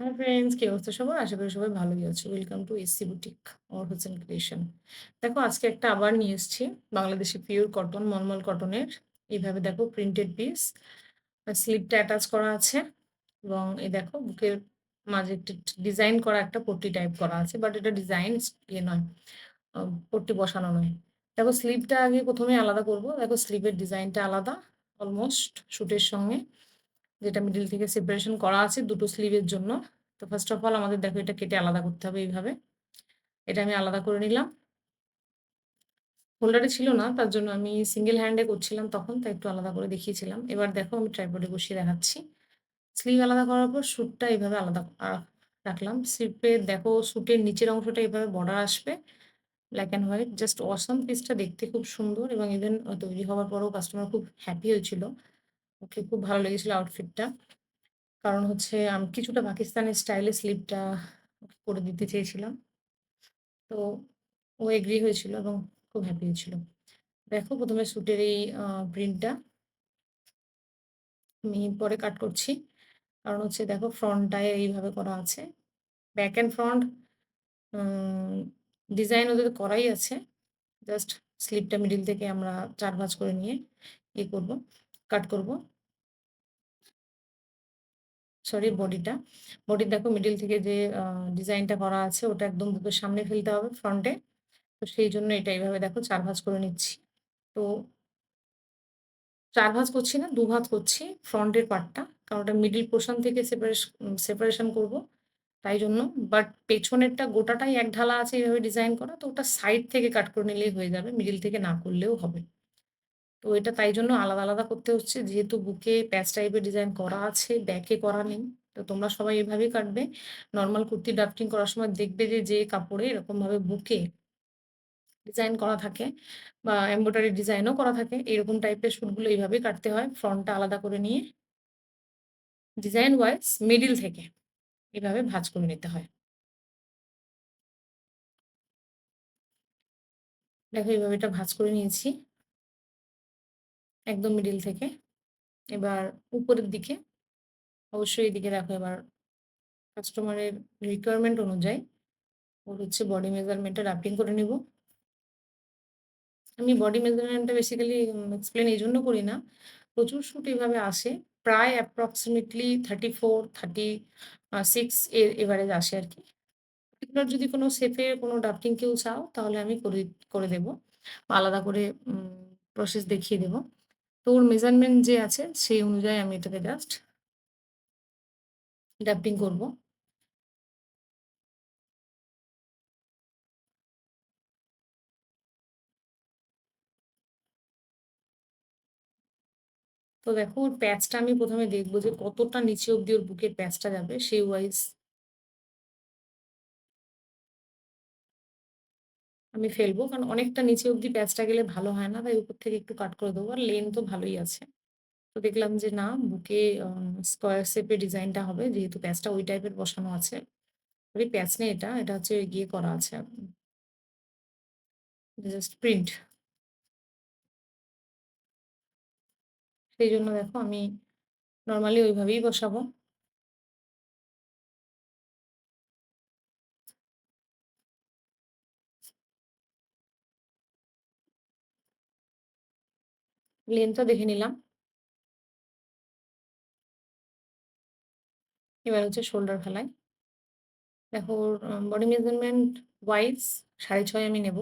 Hi friends কি অবস্থা সবার? আশা করি সবাই ভালোই আছো। Welcome to SC boutique or Hossain creation. দেখো আজকে একটা আবার নিয়ে এসেছি বাংলাদেশি পিওর কটন মলমল কটনের। এইভাবে দেখো প্রিন্টেড পিস। স্লিপটা অ্যাটাচ করা আছে এবং এই দেখো বুকের মাঝে একটু ডিজাইন করা একটা পট্টি টাইপ করা আছে। বাট এটা ডিজাইন ইয়ে নয়, পট্টি বসানো নয়। দেখো স্লিপটা আগে ১ম এ আলাদা করব। দেখো স্লিপের ডিজাইনটা আলাদা অলমোস্ট শুটের সঙ্গে। যেটা মিডিল থেকে সেপারেশন করা আছে দুটো স্লিভের জন্য। তো ফার্স্ট অফ অল আমাদের দেখো এটা কেটে আলাদা করতে হবে এইভাবে। এটা আমি আলাদা করে নিলাম। হোল্ডারে ছিল না, তার জন্য আমি সিঙ্গেল হ্যান্ডে করছিলাম তখন, তাই একটু আলাদা করে দেখিয়েছিলাম। এবার দেখো আমি ট্রাইপডে বসিয়ে দেখাচ্ছি। স্লিভ আলাদা করার পর স্যুটটা এভাবে আলাদা রাখলাম। স্লিপের দেখো স্যুটের নিচের অংশটা এভাবে বর্ডার আসবে। Black and white just awesome পিসটা দেখতে খুব সুন্দর এবং ইভেন তৈরি হওয়ার পরেও কাস্টমার খুব হ্যাপি হয়েছিল। ওকে খুব ভালো লেগেছিল আউটফিটটা। কারণ হচ্ছে আমি কিছুটা পাকিস্তানের স্টাইলে স্লিপটা করে দিতে চেয়েছিলাম। তো ও এগ্রি হয়েছিল এবং খুব হ্যাপি হয়েছিল। দেখো প্রথমে স্যুটের এই প্রিন্টটা আমি পরে কাট করছি। কারণ হচ্ছে দেখো ফ্রন্টটায় এইভাবে করা আছে। ব্যাক অ্যান্ড ফ্রন্ট ডিজাইন ওদের করাই আছে। জাস্ট স্লিপটা মিডিল থেকে আমরা চার ভাঁজ করে নিয়ে ইয়ে করব, কাট করব। সরি, বডিটা। বডির দেখো মিডিল থেকে যে ডিজাইনটা করা আছে, ওটা একদম বুকের সামনে ফেলতে হবে ফ্রন্টে। তো সেই জন্য এটা এইভাবে দেখো চার ভাঁজ করে নিচ্ছি। তো চার ভাঁজ করছি না ২ ভাঁজ করছি ফ্রন্টের পার্টটা। কারণ ওটা মিডিল পোর্শন থেকে সেপারেশ সেপারেশন করব। তাই জন্য। বাট পেছনেরটা গোটাটাই এক ঢালা আছে এভাবে ডিজাইন করা। তো ওটা সাইড থেকে কাট করে নিলেই হয়ে যাবে। মিডিল থেকে না করলেও হবে। তো এটা তাই জন্য আলাদা, আলাদা করতে হচ্ছে। যেহেতু বুকে প্যাচ টাইপের ডিজাইন করা আছে, ব্যাকে করা নেই। তো তোমরা সবাই এভাবেই কাটবে। নর্মাল কুর্তি ড্রাফটিং করার সময় দেখবে যে, যে কাপড়ে এরকমভাবে বুকে ডিজাইন করা থাকে বা এমব্রয়ডারি ডিজাইনও করা থাকে। এরকম টাইপের শুটগুলো এইভাবেই কাটতে হয়। ফ্রন্টটা আলাদা করে নিয়ে ডিজাইন ওয়াইজ মিডিল থেকে এভাবে ভাঁজ করে নিতে হয়। দেখো এইভাবে এটা ভাঁজ করে নিয়েছি। একদম মিডিল থেকে। এবার উপরের দিকে অবশ্যই এদিকে দেখো এবার কাস্টমারের রিকোয়ারমেন্ট অনুযায়ী ওর হচ্ছে বডি মেজারমেন্টটা রাফটিং করে নিব। আমি বডি মেজারমেন্টটা বেসিক্যালি এক্সপ্লেন এই জন্য করি না। প্রচুর শুট এভাবে আসে। প্রায় approximately thirty four thirty six এর এভারেজ আসে আর কি এগুলোর যদি কোনো সেফে কোনো ড্রাফটিং কেউ চাও তাহলে আমি করে করে দেবো আলাদা করে প্রসেস দেখিয়ে দেব। তো ওর মেজারমেন্ট যে আছে, সেই অনুযায়ী আমি এটাকে জাস্ট ড্রাফটিং করব। তো দেখো ওর প্যাচটা আমি প্রথমে দেখব যে কতটা নিচে অব্দি ওর বুকের প্যাচটা যাবে, সেই ওয়াইজ আমি ফেলব। কারণ অনেকটা নিচে অব্দি প্যাচটা গেলে ভালো হয় না। তাই উপর থেকে একটু কাট করে দেবো। আর লেন্থ তো ভালোই আছে। তো দেখলাম যে না, বুকে স্কোয়ার শেপের ডিজাইনটা হবে যেহেতু প্যাচটা ওই টাইপের বসানো আছে। সরি প্যাচ নেই এটা। এটা হচ্ছে গিয়ে করা আছে। Just print. সেই জন্য দেখো আমি নর্মালি ওইভাবেই বসাবো। লেন্থটা দেখে নিলাম। এবার হচ্ছে শোল্ডার ফেলাই। দেখো বডি মেজারমেন্ট ওয়াইজ ৬.৫ আমি নেব।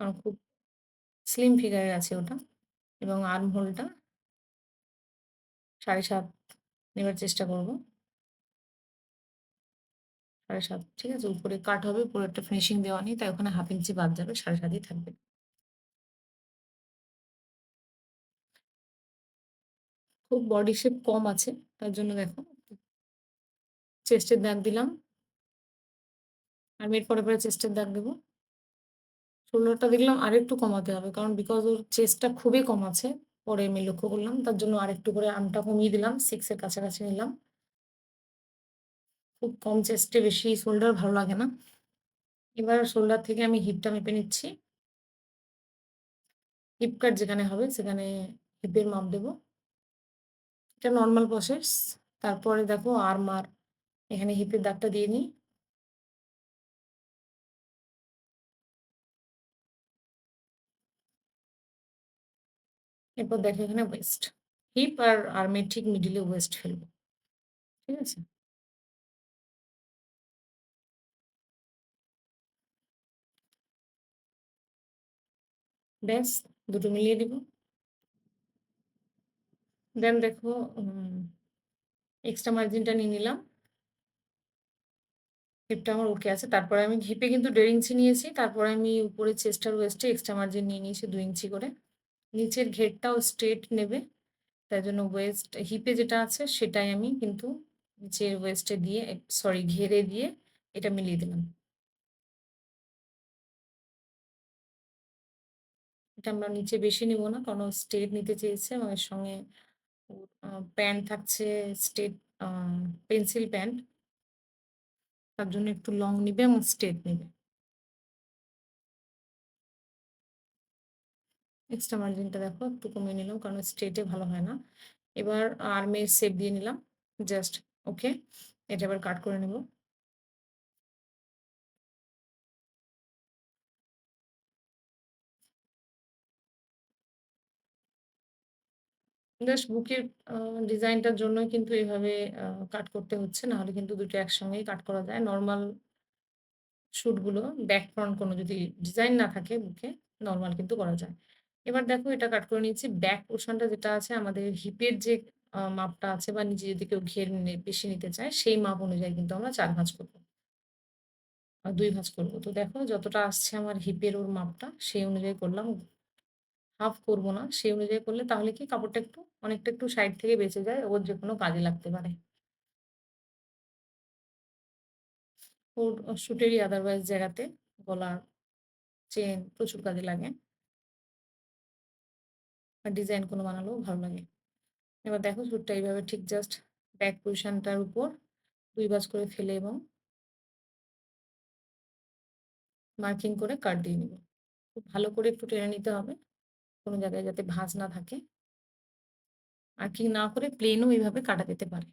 কারণ খুব স্লিম ফিগারের আছে ওটা। এবং আর্ম হোলটা ৭.৫ নেবার চেষ্টা করব। ৭.৫ ঠিক আছে? উপরে কাট হবে, উপরে একটা ফিনিশিং দেওয়া নেই। তাই ওখানে ১/২ ইঞ্চি বাদ যাবে। সাড়ে সাতই থাকবে। খুব বডি শেপ কম আছে। তার জন্য দেখো চেস্টের দাগ দিলাম। আর্মের পরে, পরে চেস্টের দাগ দেবো শোল্ডারটা দেখলাম আরেকটু কমাতে হবে। কারণ বিকজ ওর চেস্টটা খুবই কম আছে। পরে আমি লক্ষ্য করলাম। তার জন্য আরেকটু করে আর্মটা কমিয়ে দিলাম। 6 এর কাছাকাছি নিলাম। খুব কম চেস্টে বেশি শোল্ডার ভালো লাগে না। এবার শোল্ডার থেকে আমি হিপটা মেপে নিচ্ছি। হিপ কাট যেখানে হবে সেখানে হিপের মাপ দেব। এটা নরমাল প্রসেস। তারপরে দেখো আর্ম আর এখানে হিপের দাগটা দিয়ে নিই। এরপর দেখো এখানে ওয়েস্ট। হিপ আর আর্মের ঠিক মিডিলে ওয়েস্ট ফেলব। ঠিক আছে? ব্যাস, দুটো মিলিয়ে দিব। দেন দেখো এক্সট্রা মার্জিনটা নিয়ে নিলাম। হিপটা আমার ওকে আছে। তারপরে আমি হিপে কিন্তু দেড় ইঞ্চি নিয়েছি। তারপরে আমি উপরে চেস্টার ওয়েস্টে এক্সট্রা মার্জিন নিয়ে নিয়েছি দু ইঞ্চি করে। নিচের ঘেরটাও স্ট্রেট নেবে। তাই জন্য ওয়েস্ট হিপে যেটা আছে সেটাই আমি কিন্তু নিচের ওয়েস্টে দিয়ে সরি ঘেরে দিয়ে এটা মিলিয়ে দিলাম। এটা আমরা নিচে বেশি নিব না। কারণ স্ট্রেট নিতে চেয়েছে আমার সঙ্গে প্যান্ট থাকছে স্টেট পেন্সিল প্যান্ট। তার জন্য একটু লং নিবে এবং স্টেট নিবে। এক্সট্রা মার্জিনটা দেখো, একটু কমিয়ে নিলাম, কারণ স্টেটে ভালো হয় না। এবার আর্মের সেপ দিয়ে নিলাম। Just okay. এটা এবার কাট করে নেব। জাস্ট বুকের ডিজাইনটার জন্যই কিন্তু এভাবে কাট করতে হচ্ছে। নাহলে কিন্তু দুটো একসঙ্গেই কাট করা যায়। নর্মাল শ্যুটগুলো ব্যাক ফ্রন্ট কোনো যদি ডিজাইন না থাকে বুকে, নর্মাল কিন্তু করা যায়। এবার দেখো এটা কাট করে নিয়েছি। ব্যাক পোরশনটা যেটা আছে আমাদের হিপের যে মাপটা আছে বা নিজে যদি কেউ ঘের বেশি নিতে চায়, সেই মাপ অনুযায়ী কিন্তু আমরা চার ভাঁজ করব দুই ভাঁজ করব তো দেখো যতটা আসছে আমার হিপের ওর মাপটা, সেই অনুযায়ী করলাম। হাফ করব না। সেই অনুযায়ী করলে তাহলে কি কাপড়টা একটু, অনেকটা একটু সাইড থেকে বেঁচে যায়। ওর যে কোনো কাজে লাগতে পারে। ওর শুটেরই আদারওয়াইজ জায়গাতে গলার চেন প্রচুর কাজে লাগে। আর ডিজাইন কোনো বানালেও ভালো লাগে। এবার দেখো শুটটা এইভাবে ঠিক জাস্ট ব্যাক পজিশনটার উপর ২ ভাঁজ করে ফেলে এবং মার্কিং করে কাট দিয়ে নিব। খুব ভালো করে একটু টেনে নিতে হবে। কোনো জায়গায় যাতে ভাঁজ না থাকে। মার্কিং না করে প্লেনও এভাবে কাটা যেতে পারে।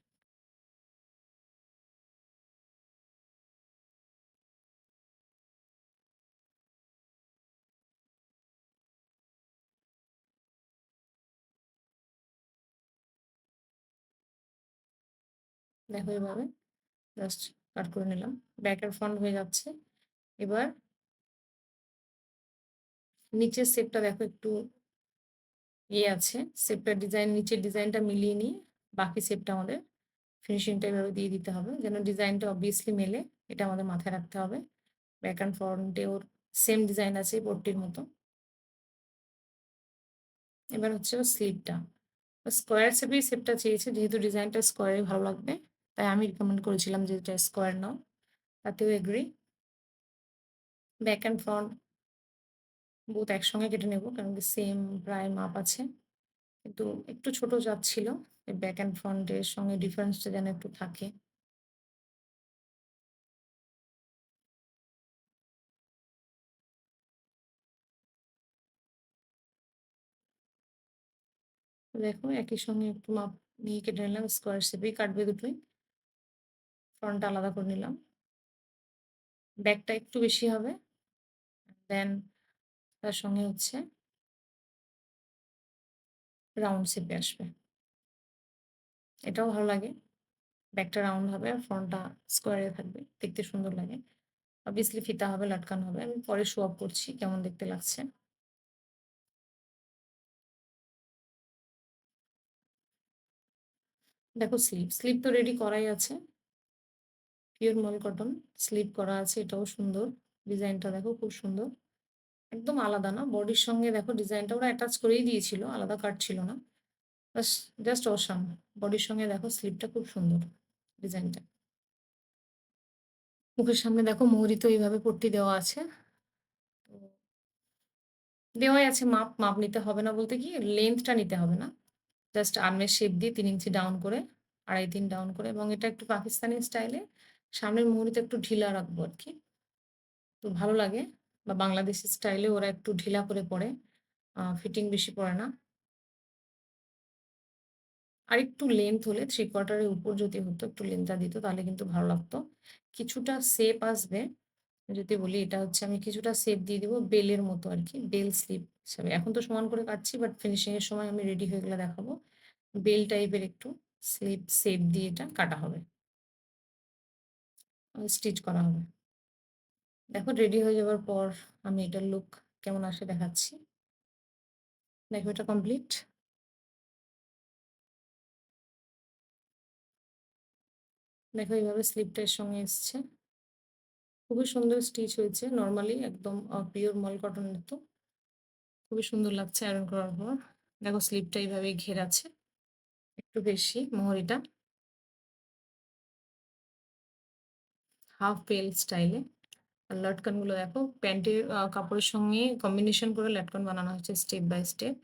দেখো এভাবে জাস্ট কাট করে নিলাম। ব্যাক আর ফ্রন্ট হয়ে যাচ্ছে। এবার নিচের শেপটা দেখো একটু ইয়ে আছে। শেপটার ডিজাইন নিচের ডিজাইনটা মিলিয়ে নিয়ে বাকি শেপটা আমাদের ফিনিশিংটা এভাবে দিয়ে দিতে হবে। যেন ডিজাইনটা অবভিয়াসলি মেলে। এটা আমাদের মাথায় রাখতে হবে। ব্যাক অ্যান্ড ফ্রন্টে ওর সেম ডিজাইন আছে পট্টির মতো। এবার হচ্ছে ওর স্লিপটা স্কোয়ার শেপেই শেপটা চেয়েছে, যেহেতু ডিজাইনটা স্কোয়ারে ভালো লাগবে। তাই আমি রিকমেন্ড করেছিলাম যে এটা স্কোয়ার নাও। তাতেও agree. Back and front both একসঙ্গে কেটে নেব। কারণ কি সেম প্রায় মাপ আছে। কিন্তু একটু ছোট যাচ্ছিল। ব্যাক অ্যান্ড ফ্রন্টের সঙ্গে ডিফারেন্সটা যেন একটু থাকে। দেখো, একই সঙ্গে একটু মাপ নিয়ে কেটে নিলাম। স্কোয়ার শেপেই কাটবে দুটোই। ফ্রন্টটা আলাদা করে নিলাম। ব্যাকটা একটু বেশি হবে। দেন তার সঙ্গে হচ্ছে রাউন্ড শেপে আসবে। এটাও ভালো লাগে। ব্যাকটা রাউন্ড হবে আর ফ্রন্টটা স্কোয়ারে থাকবে। দেখতে সুন্দর লাগে। অবভিয়াসলি ফিতা হবে, লাটকান হবে। আমি পরে শো অফ করছি কেমন দেখতে লাগছে। দেখো স্লিপ স্লিপ তো রেডি করাই আছে। পিওর মল কটন স্লিপ করা আছে এটাও সুন্দর। ডিজাইনটা দেখো খুব সুন্দর। একদম আলাদা না। বডির সঙ্গে দেখো ডিজাইনটা ওরা অ্যাটাচ করেই দিয়েছিল। আলাদা কাট ছিল না। Just awesome. বডির সঙ্গে দেখো স্লিপটা খুব সুন্দর ডিজাইনটা। মুখের সামনে দেখো মোহরি তো এইভাবে পট্টি দেওয়া আছে। তো দেওয়াই আছে মাপ। মাপ নিতে হবে না বলতে কি লেন্থটা নিতে হবে না। জাস্ট আর্মের শেপ দিয়ে তিন ইঞ্চি ডাউন করে ২.৫-৩ ডাউন করে এবং এটা একটু পাকিস্তানি স্টাইলে সামনের মুহুরিটা একটু ঢিলা রাখব আরকি। তো ভালো লাগে বা বাংলাদেশি স্টাইলে ওরা একটু ঢিলা করে পরে ফিটিং বেশি পড়ে না। আরেকটু লেন্থ হলে থ্রি কোয়ার্টারের উপর যদি হতো, একটু লেন্থটা দিত, তাহলে কিন্তু ভালো লাগতো। কিছুটা শেপ আসবে, যদি বলি এটা হচ্ছে আমি কিছুটা সেপ দিয়ে দেবো বেলের মতো আর কি বেল স্লিপ হিসাবে। এখন তো সমান করে কাটছি বাট ফিনিশিংয়ের সময় আমি রেডি হয়ে গেলে দেখাবো। বেল টাইপের একটু স্লিপ সেপ দিয়ে এটা কাটা হবে। স্টিচ করা হবে। দেখো রেডি হয়ে যাওয়ার পর আমি এটার লুক কেমন আসে দেখাচ্ছি। দেখো, এটা কমপ্লিট দেখো, এইভাবে স্লিপটা এর সঙ্গে এসছে। খুবই সুন্দর স্টিচ হয়েছে। নর্মালি একদম পিওর মল কটনের তো খুবই সুন্দর লাগছে আয়রন করার পর। দেখো স্লিপটা এইভাবে ঘেরাছে একটু বেশি, মোহরিটা। হাফ পেল স্টাইলে লটকানগুলো দেখো প্যান্টের কাপড়ের সঙ্গে কম্বিনেশন করে লটকন বানানো হয়েছে স্টেপ বাই স্টেপ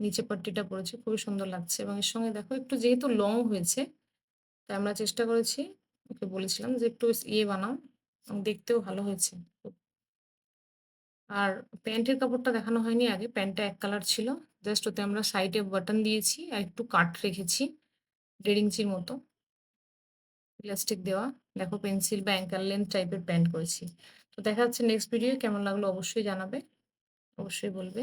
নিচে পট্টিটা পড়েছে, খুবই সুন্দর লাগছে। এবং এর সঙ্গে দেখো, একটু যেহেতু লং হয়েছে, তাই আমরা চেষ্টা করেছি, ওকে বলেছিলাম যে একটু ইয়ে বানাও, এবং দেখতেও ভালো হয়েছে। আর প্যান্টের কাপড়টা দেখানো হয়নি আগে, প্যান্টটা এক কালার ছিল জাস্ট ওতে আমরা সাইডে বাটন দিয়েছি, আর একটু কাট রেখেছি, দেড় ইঞ্চির মতো ইলাস্টিক দেওয়া। দেখো পেন্সিল বা অ্যাঙ্কার লেন্থ টাইপের প্যান্ট করেছি। তো দেখা যাচ্ছে নেক্সট ভিডিও কেমন লাগল অবশ্যই জানাবে, অবশ্যই বলবে।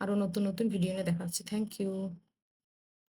আরও নতুন নতুন ভিডিও নিয়ে দেখা যাচ্ছে থ্যাংক ইউ